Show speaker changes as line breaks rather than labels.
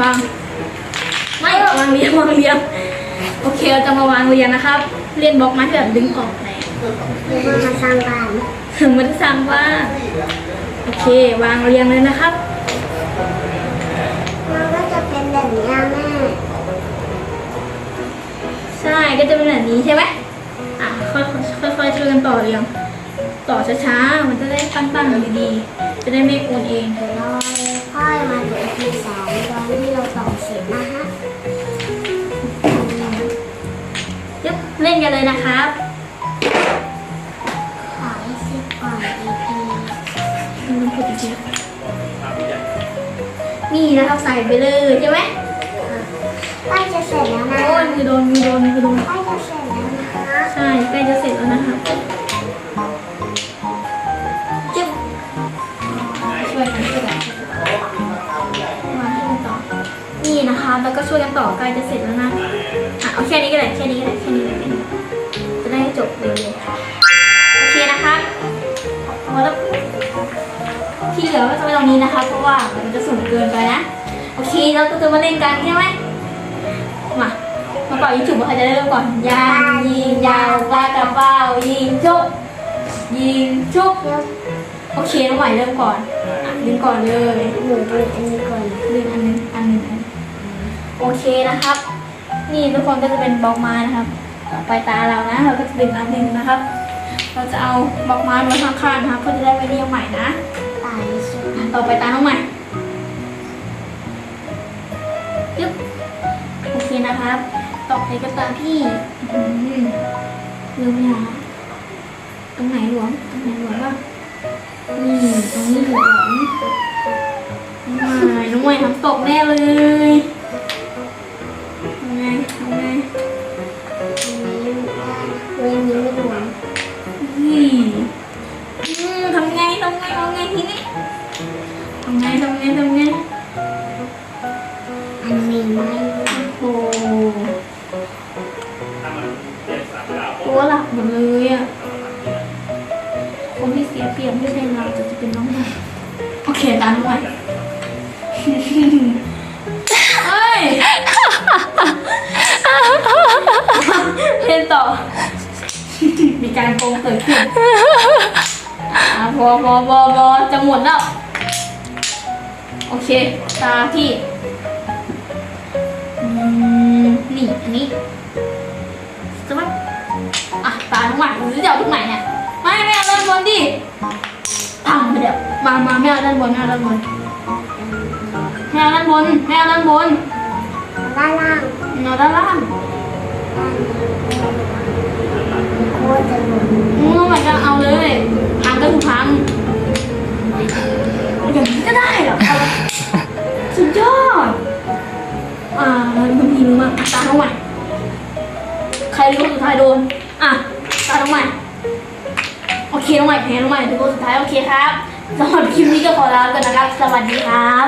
วางไม่วางเรียงวางเรียงโอเคเราจะมาวางเรียงนะครับ เรียนบล็อกไม้ที่แบบดึงออกแหละ
หรือว่ามาสร้างบ้าน
ถึงมันสั่งว่าโอเควางเรียงเลยนะครับ
มันก็จะเป็นแบบนี้อะแม่
ใช่ก็จะเป็นแบบนี้ใช่ไหมอะค่อยค่อยค่อยๆช่วยกันต่อเรียง ต่อช้าๆมันจะได้ปั้นๆดีๆจะได้ไม่โอนเอง
เดี๋ยวเราค่อยมาดูทีสองตอนที่เราต่อเสร็จนะฮะ
ยึบเล่นกันเลยนะครับ
ขอให้เสร็จก่อนอีพี
มันต้องพูดจริงๆนี่นะครับใส่ไปเลยใช่ไหม
ใกล้จะเสร็จแล้วนะ
โอ้ยมือโดนมือโดนมือโดน
ใกล้จะเสร็จแล้วนะคะ
ใช่ใกล้จะเสร็จแล้วนะคะ นี่นะคะแล้วก็ช่วยกันต่อใกล้จะเสร็จแล้วนะอะเอาแค่นี้ก็ได้แค่นี้ก็ได้แค่นี้ก็ได้จะได้จบเร็วๆโอเคนะคะพอแล้วที่เหลือก็จะไปตรงนี้นะคะ เพราะว่ามันจะสูงเกินไปนะโอเคเราก็จะมาเล่นกันใช่ไหมมามาเป่ายิงฉุบว่าใครจะได้เริ่มก่อนยางยิงยาวปลากระเป๋ายิงชุบยิงชุบ
เดี๋ยว
โอเคน้องใหม่เริ่มก่อนอะดึงก่อนเลย
หนูดูอันนี้ก่อน
ดึงอันหนึงอันหนึงอันหนึ่ง โอเคนะครับ นี่ทุกคนก็จะเป็นบล็อกไม้นะครับต่อไปตาเรานะ เราก็จะดึงอันหนึ่งนะครับ เราจะเอาบล็อกไม้ไว้ข้างๆนะครับเพื่อจะได้ไม่เรียงใหม่นะ
ตายสุด
อะต่อไปตาน้องใหม่ยึบโอเคนะครับ ต่อไปก็ตามพี่อืมลืมยังตรงไหนหลวมตรงไหนหลวมบ้างนี่ตรงนี้หลวมน้องใหม่น้องใหม่ทำตกแน่เลย
เว้ยนี้ไม่รวม
นี่อืมทำไงทำไงทำไงทีนี้ทำไงทำไงทำไง
อันนี้ไม่
โอ้โหตัวหลับหมดเลยอะคนที่เสียเปรียบไม่ใช่เราแต่จะเป็นน้องใหม่โอเคตามน้อ การโกงเกิดขึ้นอะพอพอพอพอจะหมดแล้ว โอเค ตาพี่อืมนี่อันนี้จะว่าอะ ตาทั้งหมดหรือจะเอาตรงไหนเนี่ย ไม่ไม่เอาด้านบนดิทำไปเดี๋ยวมามาไม่เอาด้านบนไม่เอาด้านบนไม่เอาด้านบนไม่เอาด้านบน
ด้านล่าง
เอาด้านล่าง
ด้าจะรวม
อืมมันจะเอาเลยพังก็คือพังอย่างนี้ก็ได้เหรอสุดยอด อ่าคุณพีรู้มั้งตาน้องใหม่ใครรู้สุดท้ายโดน อะ ตาน้องใหม่โอเคน้องใหม่แพ้น้องใหม่ทุกคนสุดท้ายโอเคครับสำหรับคลิปนี้ก็ขอลาไปก่อนนะครับ สวัสดีครับ